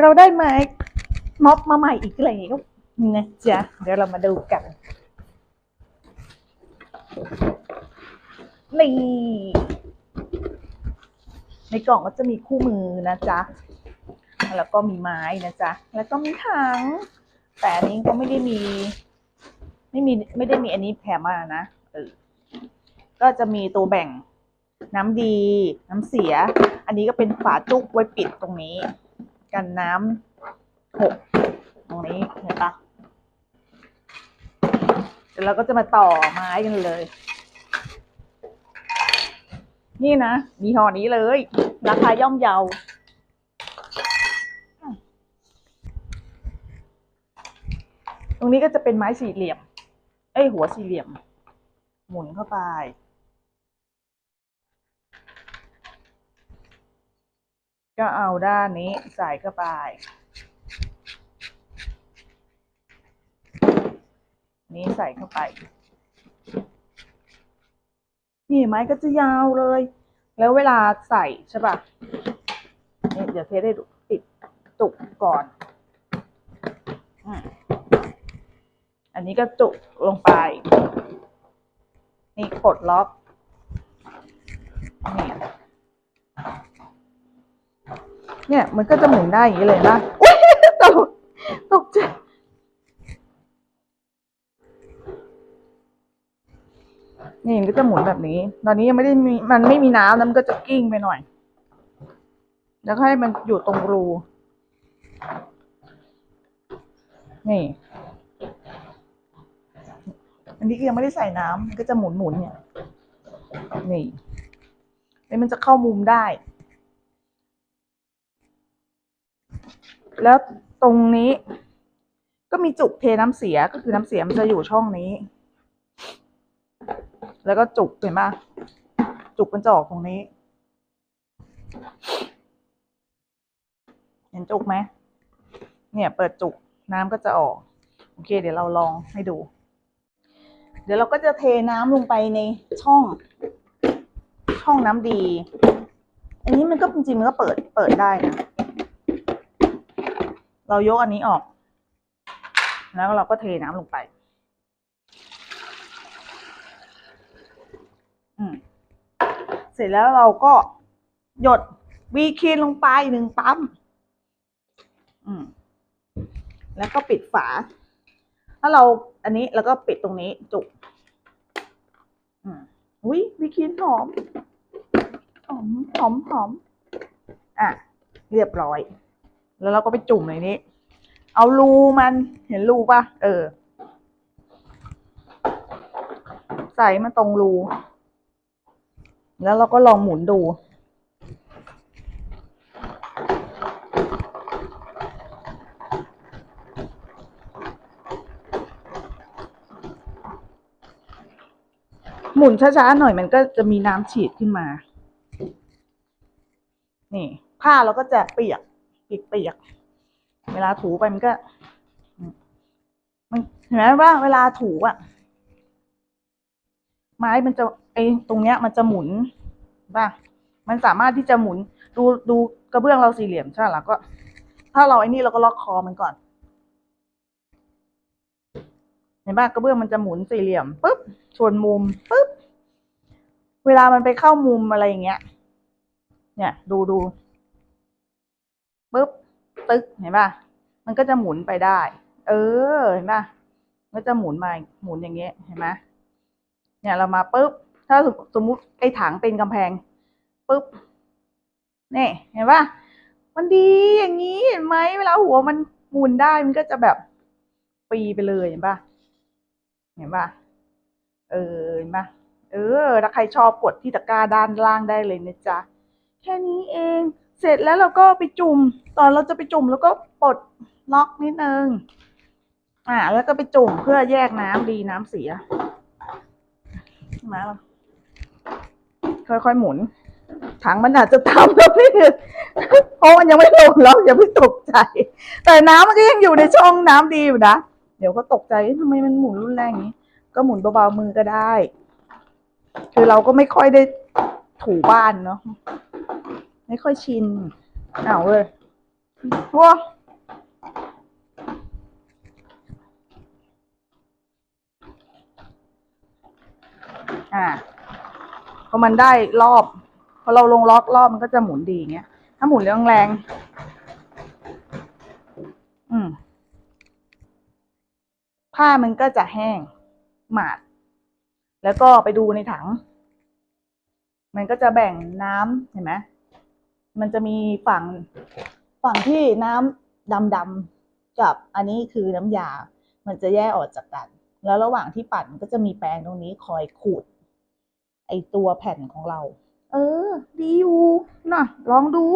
เราได้ไม้ม็อบมาใหม่อีกแล้วนะจ๊ะเดี๋ยวเรามาดูกันนี่ในกล่องก็จะมีคู่มือนะจ๊ะ แล้วก็มีไม้นะจ๊ะ แล้วก็มีถัง แต่อันนี้ก็ไม่ได้มี ไม่มีไม่ได้มีอันนี้แถมมานะเออก็จะมีตัวแบ่งน้ำดี น้ำเสีย อันนี้ก็เป็นฝาจุกไว้ปิดตรงนี้ กันน้ำหกตรงนี้เห็นปะเดี๋ยวเราก็จะมาต่อไม้กันเลย นี่นะ มีห่อนี้เลย ราคาย่อมเยาตรงนี้ก็จะเป็นไม้สี่เหลี่ยม เอ้ยหัวสี่เหลี่ยม หมุนเข้าไป ก็เอาด้านนี้ใส่เข้าไป นี้ใส่เข้าไป นี่ไม้ก็จะยาวเลย แล้วเวลาใส่ใช่ป่ะนี่เดี๋ยวเทสให้ดูปิดจุกก่อนอันนี้ก็จุกลงไป นี่กดล็อก นี่ เนี่ยมันก็จะหมุนได้อย่างนี้เลยนะอุ๊ยตกตกใจนี่มันก็จะหมุนแบบนี้ ตอนนี้ยังไม่ได้มีมันไม่มีน้ำแล้วมันก็จะกิ้งไปหน่อย แล้วก็ให้มันอยู่ตรงรู นี่ อันนี้ก็ยังไม่ได้ใส่น้ำมันก็จะหมุนหมุนเนี่ย นี่แล้วมันจะเข้ามุมได้ แล้วตรงนี้ ก็มีจุกเทน้ำเสียก็คือน้ำเสียมันจะอยู่ช่องนี้ แล้วก็จุกเห็นปะจุกมันจะออกตรงนี้ เห็นจุกไหมเนี่ยเปิดจุกน้ำก็จะออก โอเค เดี๋ยวเราลองให้ดู เดี๋ยวเราก็จะเทน้ำลงไปในช่อง ช่องน้ำดี อันนี้มันก็จริงๆมันก็เปิดเปิดได้นะ เรายกอันนี้ออก แล้วเราก็เทน้ำลงไป เสร็จแล้วเราก็หยดวีคีนลงไปหนึ่งปั๊มแล้วก็ปิดฝา ถ้าเราอันนี้แล้วก็ปิดตรงนี้จุกอุ้ยวีคีนหอม หอม หอม หอม อะ เรียบร้อย แล้วเราก็ไปจุ่มในนี้ เอารูมันเห็นรูป่ะ เออ ใส่มาตรงรู แล้วเราก็ลองหมุนดู หมุนช้าๆหน่อยมันก็จะมีน้ำฉีดขึ้นมา นี่ ผ้าเราก็จะเปียก เปียกๆเวลาถูไปมันก็ มันเห็นไหมว่าเวลาถูอะไม้มันจะไอตรงเนี้ย มันจะหมุนป่ะมันสามารถที่จะหมุน ดูดูกระเบื้องเราสี่เหลี่ยมใช่ไหมล่ะก็ ถ้าเราไอ้นี่เราก็ล็อกคอมันก่อน เห็นป่ะกระเบื้องมันจะหมุนสี่เหลี่ยมปุ๊บชวนมุมปุ๊บเวลามันไปเข้ามุมอะไรอย่างเงี้ย เนี่ย ดูดู ปุ๊บตึ๊กเห็นป่ะมันก็จะหมุนไปได้ เออเห็นป่ะมันก็จะหมุนมาหมุนอย่างเงี้ยเห็นไหมเนี่ยเรามาปุ๊บถ้าสมมุติไอ้ถังเป็นกำแพงปุ๊บนี่เห็นป่ะมันดีอย่างนี้เห็นไหมเวลาหัวมันหมุนได้มันก็จะแบบปีไปเลยเห็นป่ะเห็นป่ะเออเห็นป่ะเออถ้าใครชอบกดที่ตะกร้าด้านล่างได้เลยนะจ๊ะแค่นี้เอง เสร็จแล้วเราก็ไปจุ่ม ตอนเราจะไปจุ่มแล้วก็ปลดล็อกนิดนึง อ่า แล้วก็ไปจุ่มเพื่อแยกน้ำดีน้ำเสียมล่ะค่อยๆหมุน ถังมันอาจจะทำแล้วพี่เพราะมันยังไม่ลงแล้วอย่าเพิ่งตกใจ แต่น้ำมันก็ยังอยู่ในช่องน้ำดีอยู่นะ เดี๋ยวก็ตกใจเอ๊ะทำไมมันหมุนรุนแรงอย่างนี้ ก็หมุนเบาๆมือก็ได้ คือเราก็ไม่ค่อยได้ถูบ้านเนาะ ไม่ค่อยชินเอาเลยว้าอ่าพอมันได้รอบ พอเราลงล็อกรอบมันก็จะหมุนดีอย่างเงี้ย ถ้าหมุนแรงๆอืม ผ้ามันก็จะแห้ง หมาด แล้วก็ไปดูในถัง มันก็จะแบ่งน้ำเห็นไหม มันจะมีฝั่งฝั่งที่น้ำดำๆกับอันนี้คือน้ำยา มันจะแยกออกจากกัน แล้วระหว่างที่ปั่นก็จะมีแปรงตรงนี้คอยขูด ไอตัวแผ่นของเรา เออ ดีอยู่นะลองดู